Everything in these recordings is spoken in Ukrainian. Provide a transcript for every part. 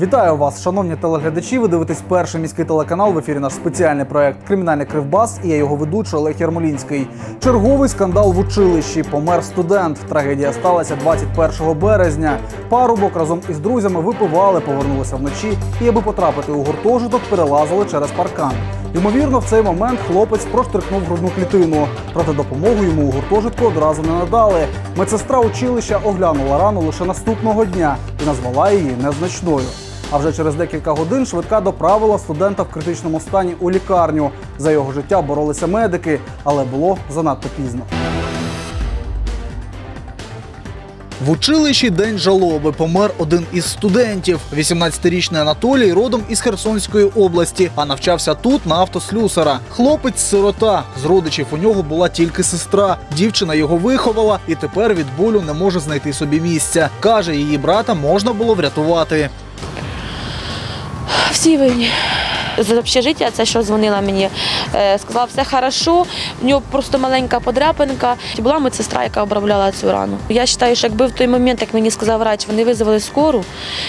Вітаю вас, шановні телеглядачі. Ви дивитесь перший міський телеканал. В ефірі наш спеціальний проект Кримінальний кривбас. І я його ведучий Олег Ярмолінський. Черговий скандал в училищі. Помер студент. Трагедія сталася 21 березня. Парубок разом із друзями випивали, повернулися вночі і, аби потрапити у гуртожиток, перелазили через паркан. Ймовірно, в цей момент хлопець проштрикнув грудну клітину. Проте допомогу йому у гуртожитку одразу не надали. Медсестра училища оглянула рану лише наступного дня і назвала її незначною. А вже через декілька годин швидка доправила студента в критичному стані у лікарню. За його життя боролися медики, але було занадто пізно. В училищі день жалоби помер один із студентів. 18-річний Анатолій родом із Херсонської області, а навчався тут на автослюсара. Хлопець сирота. З родичів у нього була тільки сестра. Дівчина його виховала і тепер від болю не може знайти собі місця. Каже, її брата можна було врятувати. Винні. З общежиття, це що дзвонила мені, е, сказала, все хорошо, в нього просто маленька подряпинка. Була медсестра, яка обробляла цю рану. Я вважаю, що якби в той момент, як мені сказав врач, вони визвали скору,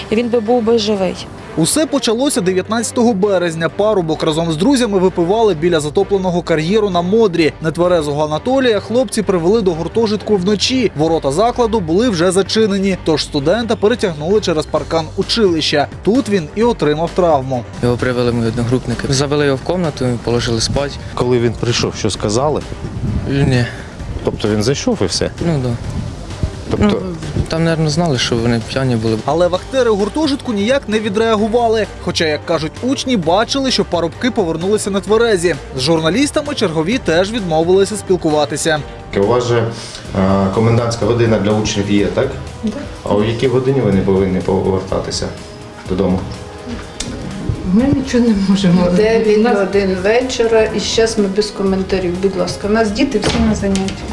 і він би був би живий. Усе почалося 19 березня. Парубок разом з друзями випивали біля затопленого кар'єру на Модрі. Нетверезого Анатолія хлопці привели до гуртожитку вночі. Ворота закладу були вже зачинені, тож студента перетягнули через паркан училища. Тут він і отримав травму. Його привели мої одногрупники. Завели його в кімнату, положили спати. Коли він прийшов, що сказали? Ні, Тобто він зайшов і все. ну да. Тобто Ну, там, мабуть, знали, що вони п'яні були. Але вахтери гуртожитку ніяк не відреагували. Хоча, як кажуть учні, бачили, що парубки повернулися на тверезі. З журналістами чергові теж відмовилися спілкуватися. у вас же е, комендантська година для учнів є, так? Так. А у якій годині ви не повинні повертатися додому? Ми нічого не можемо. 9 Нас- годин вечора, і зараз ми без коментарів. Будь ласка, у нас діти всі на заняттях.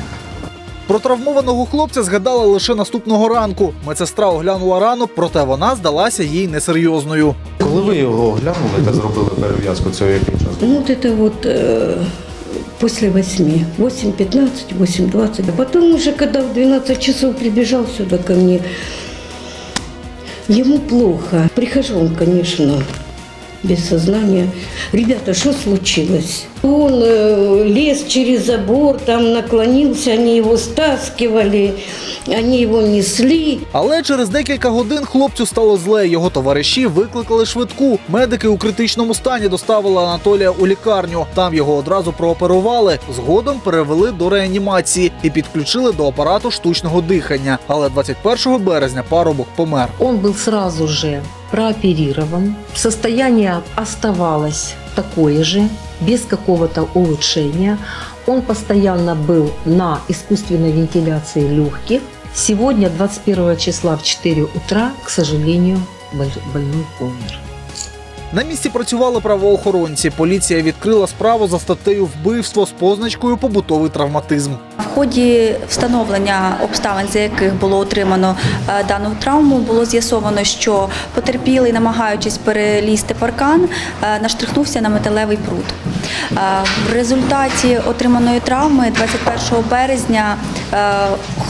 Про травмованого хлопця згадала лише наступного ранку. Медсестра оглянула рану, проте вона здалася їй несерйозною. Коли ви його оглянули та зробили перев'язку, це який час? Ну, вот это вот э, после восьми. 8.15, 8.20. А потом уже, когда в 12 часов прибежал сюда ко мне, ему плохо. Прихожу он, конечно, без сознания. Ребята, что случилось? Он э, лез через забор, там наклонился, они его стаскивали, они его несли. Але через декілька годин хлопцю стало зле. Його товариші викликали швидку. Медики у критичному стані доставили Анатолія у лікарню. Там його одразу прооперували. Згодом перевели до реанімації і підключили до апарату штучного дихання. Але 21 березня парубок помер. Он был сразу же прооперирован. Состояние оставалось такое же, без какого-то улучшения. Он постоянно был на искусственной вентиляции легких. Сегодня, 21 числа в 4 утра, к сожалению, боль- больной умер. На місці працювали правоохоронці. Поліція відкрила справу за статтею вбивство з позначкою побутовий травматизм. Ході встановлення обставин, за яких було отримано е, дану травму, було з'ясовано, що потерпілий, намагаючись перелізти паркан, е, наштрихнувся на металевий пруд. Е, В результаті отриманої травми 21 березня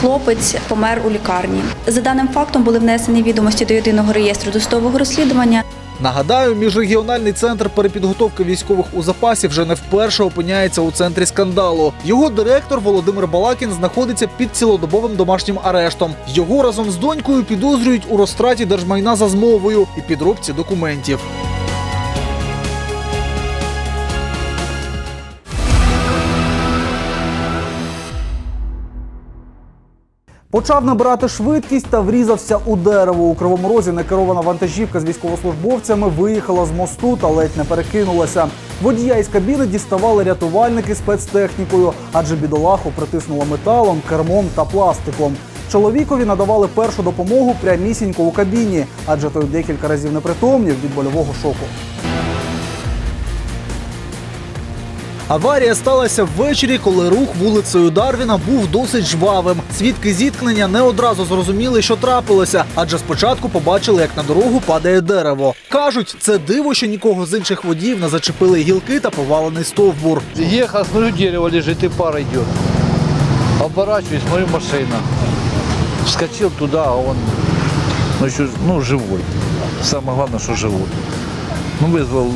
хлопець помер у лікарні. За даним фактом були внесені відомості до єдиного реєстру досудового розслідування. Нагадаю, міжрегіональний центр перепідготовки військових у запасі вже не вперше опиняється у центрі скандалу. Його директор Володимир Балакін знаходиться під цілодобовим домашнім арештом. Його разом з донькою підозрюють у розтраті держмайна за змовою і підробці документів. Почав набирати швидкість та врізався у дерево. У кривому розі некерована вантажівка з військовослужбовцями виїхала з мосту та ледь не перекинулася. Водія із кабіни діставали рятувальники спецтехнікою, адже бідолаху притиснуло металом, кермом та пластиком. Чоловікові надавали першу допомогу прямісінько у кабіні, адже той декілька разів непритомнів від больового шоку. Аварія сталася ввечері, коли рух вулицею Дарвіна був досить жвавим. Свідки зіткнення не одразу зрозуміли, що трапилося, адже спочатку побачили, як на дорогу падає дерево. Кажуть, це диво, що нікого з інших водіїв не зачепили гілки та повалений стовбур. Ехал, смотрю, дерево лежит, и пар идет. Оборачиваюсь, смотрю, машина. Вскочил туда, а он ну, еще, ну, живой. Самое главное, что живут. Ну, вызвал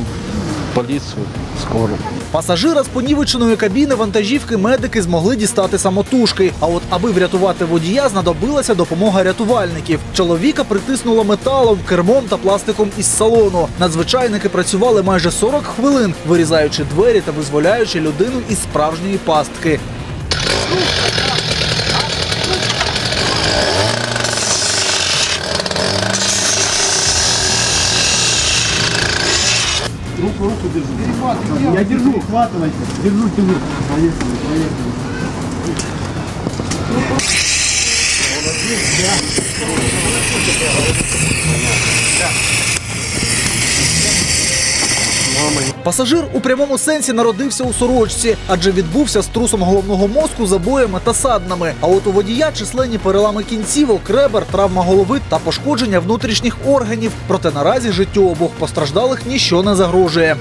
полицию, скорую. Пасажира з понівеченої кабіни вантажівки медики змогли дістати самотужки. А от аби врятувати водія, знадобилася допомога рятувальників. Чоловіка притиснуло металом, кермом та пластиком із салону. Надзвичайники працювали майже 40 хвилин, вирізаючи двері та визволяючи людину із справжньої пастки. левую руку держу. Перехватывай. Я держу, хватывайте. Держу, тяну. Поехали, поехали. Пасажир у прямому сенсі народився у сорочці, адже відбувся з трусом головного мозку, забоями та саднами. А от у водія численні перелами кінцівок, ребер, травма голови та пошкодження внутрішніх органів. Проте наразі життю обох постраждалих ніщо не загрожує.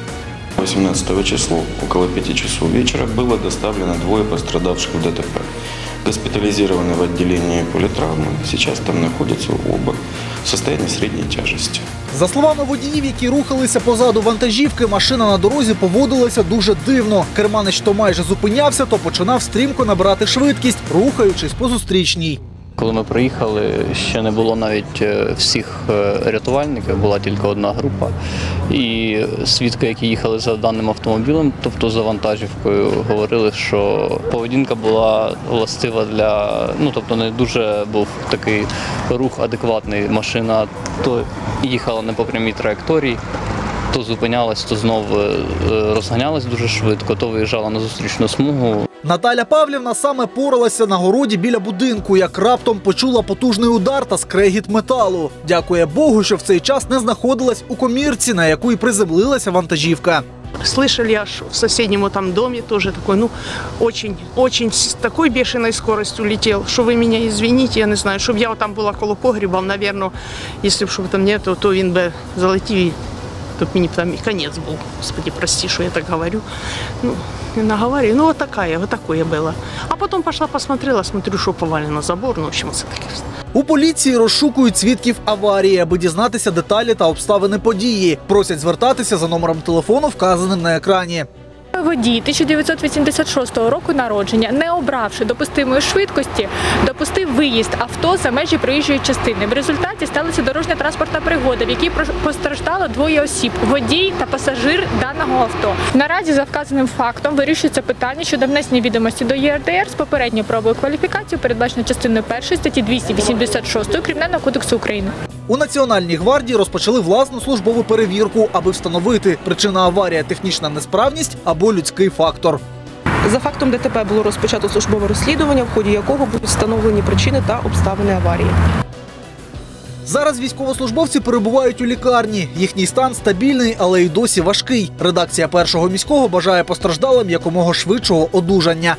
18 числа около 5 часов вечера было доставлено двое пострадавших в ДТП. Госпитализированы в отделении политравмы. Сейчас там находятся оба в состоянии средней тяжести. За словами водіїв, які рухалися позаду вантажівки, машина на дорозі поводилася дуже дивно. Керманич то майже зупинявся, то починав стрімко набирати швидкість, рухаючись по зустрічній. Коли ми приїхали, ще не було навіть е, всіх е, рятувальників, була тільки одна група. І свідки, які їхали за даним автомобілем, тобто за вантажівкою, говорили, що поведінка була властива для ну тобто не дуже був такий рух адекватний. Машина то їхала не по прямій траєкторії. То зупинялась, то знов е, е, розганялась дуже швидко, то виїжджала на зустрічну смугу. Наталя Павлівна саме поралася на городі біля будинку, як раптом почула потужний удар та скрегіт металу. Дякує Богу, що в цей час не знаходилась у комірці, на яку й приземлилася вантажівка. Слышали аж в соседнем там доме тоже такой, ну, очень, очень с такой бешеной скоростью летел, что вы меня извините, я не знаю, щоб я там була коло погреба, наверное, если б там нету, то він би залетів і мені б там і конець був. Господи, прости, что я так говорю. Ну, не наговариваю. ну вот такая, вот такое было. А потом пошла посмотрела, смотрю, что повалено забор, ну, в общем, це таке. У поліції розшукують свідків аварії, аби дізнатися деталі та обставини події. Просять звертатися за номером телефону, вказаним на екрані. Водій 1986 року народження, не обравши допустимої швидкості, допустив виїзд авто за межі проїжджої частини. В результаті сталася дорожня транспортна пригода, в якій постраждало двоє осіб водій та пасажир даного авто. Наразі за вказаним фактом вирішується питання щодо внесення відомості до ЄРДР з попередньою пробою кваліфікації, передбачено частиною 1 статті 286 Кримінального кодексу України. У Національній гвардії розпочали власну службову перевірку, аби встановити причина аварія технічна несправність або людський фактор. За фактом ДТП було розпочато службове розслідування, в ході якого будуть встановлені причини та обставини аварії. Зараз військовослужбовці перебувають у лікарні. Їхній стан стабільний, але й досі важкий. Редакція першого міського бажає постраждалим якомога швидшого одужання.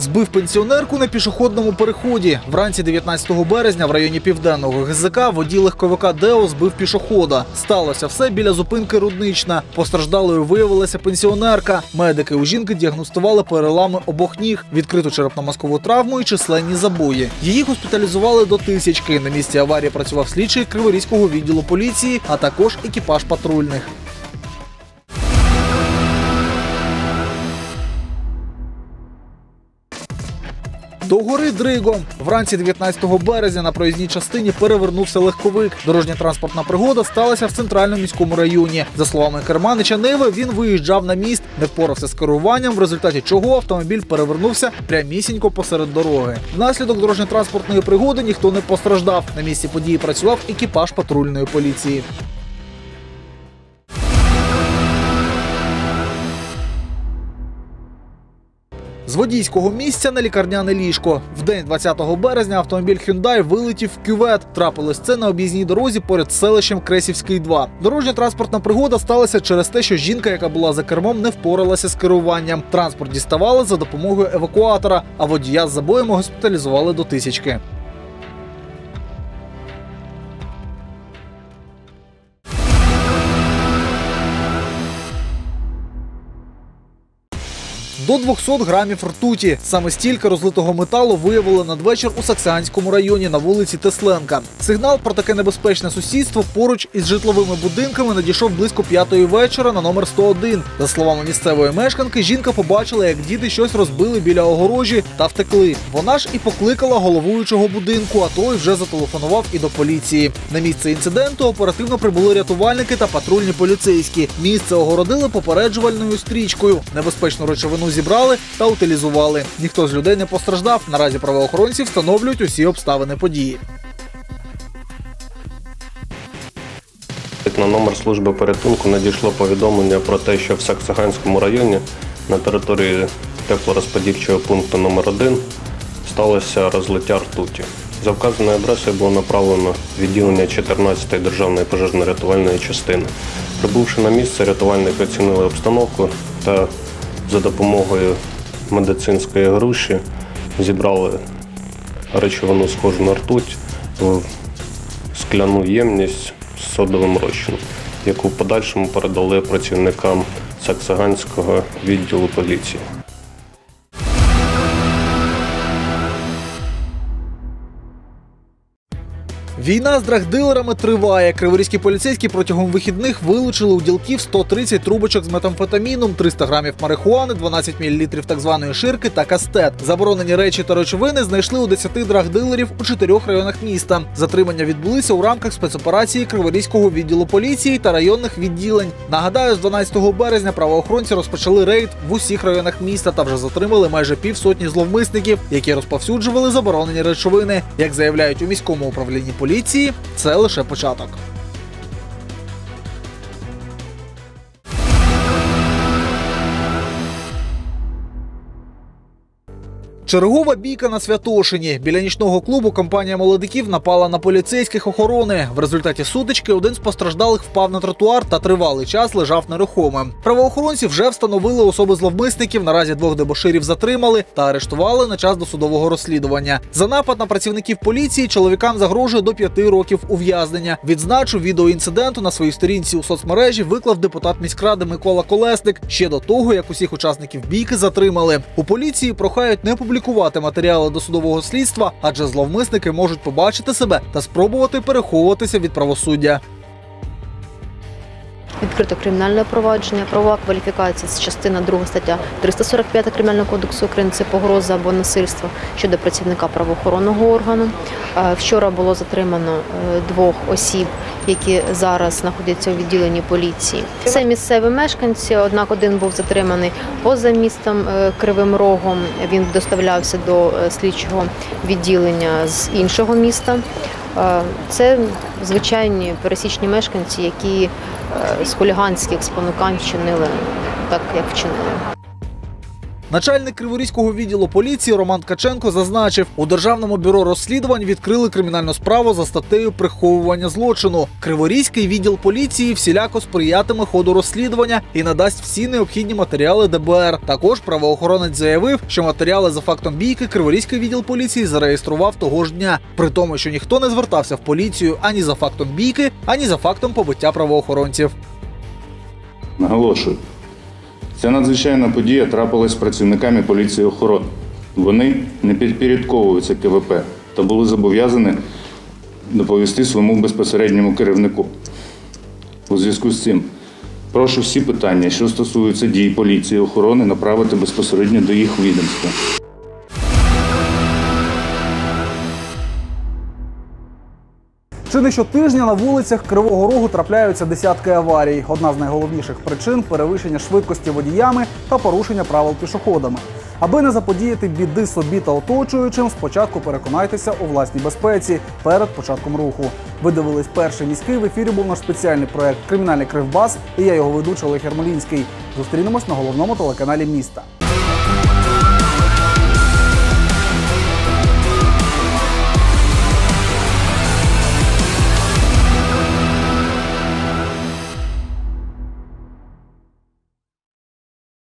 Збив пенсіонерку на пішохідному переході. Вранці 19 березня в районі південного ГЗК водій легковика Део збив пішохода. Сталося все біля зупинки Руднична. Постраждалою виявилася пенсіонерка. Медики у жінки діагностували перелами обох ніг, відкриту черепно-мозкову травму і численні забої. Її госпіталізували до тисячки. На місці аварії працював слідчий Криворізького відділу поліції, а також екіпаж патрульних. До гори Дригом. Вранці 19 березня на проїзній частині перевернувся легковик. Дорожня транспортна пригода сталася в центральному міському районі. За словами керманича Неви, він виїжджав на міст, не впорався з керуванням, в результаті чого автомобіль перевернувся прямісінько посеред дороги. Внаслідок дорожньо-транспортної пригоди ніхто не постраждав. На місці події працював екіпаж патрульної поліції. З водійського місця на лікарняне ліжко. В день 20 березня автомобіль Hyundai вилетів в кювет. Трапилось це на об'їзній дорозі поряд селищем Кресівський 2. Дорожня транспортна пригода сталася через те, що жінка, яка була за кермом, не впоралася з керуванням. Транспорт діставали за допомогою евакуатора, а водія з забоєм госпіталізували до тисячки. До 200 грамів ртуті. Саме стільки розлитого металу виявили надвечір у Саксанському районі на вулиці Тесленка. Сигнал про таке небезпечне сусідство поруч із житловими будинками надійшов близько п'ятої вечора на номер 101. За словами місцевої мешканки, жінка побачила, як діти щось розбили біля огорожі та втекли. Вона ж і покликала головуючого будинку, а той вже зателефонував і до поліції. На місце інциденту оперативно прибули рятувальники та патрульні поліцейські. Місце огородили попереджувальною стрічкою. Небезпечну речовину зібрали та утилізували. Ніхто з людей не постраждав. Наразі правоохоронці встановлюють усі обставини події. На номер служби порятунку надійшло повідомлення про те, що в Саксаганському районі на території теплорозподільчого пункту номер 1 сталося розлиття ртуті. За вказаною адресою було направлено відділення 14-ї державної пожежно-рятувальної частини. Прибувши на місце, рятувальники оцінили обстановку та за допомогою медицинської груші зібрали речовину схожу на ртуть в скляну ємність з содовим розчином, яку в подальшому передали працівникам Саксаганського відділу поліції. Війна з драгдилерами триває. Криворізькі поліцейські протягом вихідних вилучили у ділків 130 трубочок з метамфетаміном, 300 грамів марихуани, 12 мл так званої ширки та кастет. Заборонені речі та речовини знайшли у 10 драгдилерів у чотирьох районах міста. Затримання відбулися у рамках спецоперації Криворізького відділу поліції та районних відділень. Нагадаю, з 12 березня правоохоронці розпочали рейд в усіх районах міста та вже затримали майже півсотні зловмисників, які розповсюджували заборонені речовини. Як заявляють у міському управлінні поліції, це лише початок. Чергова бійка на Святошині. Біля нічного клубу компанія молодиків напала на поліцейських охорони. В результаті сутички один з постраждалих впав на тротуар та тривалий час лежав нерухомим. Правоохоронці вже встановили особи зловмисників. Наразі двох дебоширів затримали та арештували на час досудового розслідування. За напад на працівників поліції чоловікам загрожує до п'яти років ув'язнення. Відзначу відео інциденту на своїй сторінці у соцмережі виклав депутат міськради Микола Колесник ще до того, як усіх учасників бійки затримали. У поліції прохають не публікувати матеріали досудового слідства, адже зловмисники можуть побачити себе та спробувати переховуватися від правосуддя. Відкрито кримінальне провадження, правова кваліфікація з частина 2 стаття 345 Кримінального кодексу України це погроза або насильство щодо працівника правоохоронного органу. Е, Вчора було затримано е, двох осіб, які зараз знаходяться у відділенні поліції. Це місцеві мешканці, однак один був затриманий поза містом е, Кривим Рогом. Він доставлявся до слідчого відділення з іншого міста. Це звичайні пересічні мешканці, які е, з хуліганських спонукань вчинили так, як вчинили. Начальник Криворізького відділу поліції Роман Ткаченко зазначив, у державному бюро розслідувань відкрили кримінальну справу за статтею приховування злочину. Криворізький відділ поліції всіляко сприятиме ходу розслідування і надасть всі необхідні матеріали ДБР. Також правоохоронець заявив, що матеріали за фактом бійки Криворізький відділ поліції зареєстрував того ж дня, при тому, що ніхто не звертався в поліцію ані за фактом бійки, ані за фактом побиття правоохоронців. Наголошую, ця надзвичайна подія трапилась з працівниками поліції охорони. Вони не підпорядковуються КВП та були зобов'язані доповісти своєму безпосередньому керівнику. У зв'язку з цим прошу всі питання, що стосуються дій поліції охорони, направити безпосередньо до їх відомства. Не щотижня на вулицях Кривого Рогу трапляються десятки аварій. Одна з найголовніших причин перевищення швидкості водіями та порушення правил пішоходами. Аби не заподіяти біди собі та оточуючим, спочатку переконайтеся у власній безпеці перед початком руху. Ви дивились перший міський. В ефірі був наш спеціальний проект Кримінальний кривбас і я його ведучий Олег Ярмолінський. Зустрінемось на головному телеканалі міста.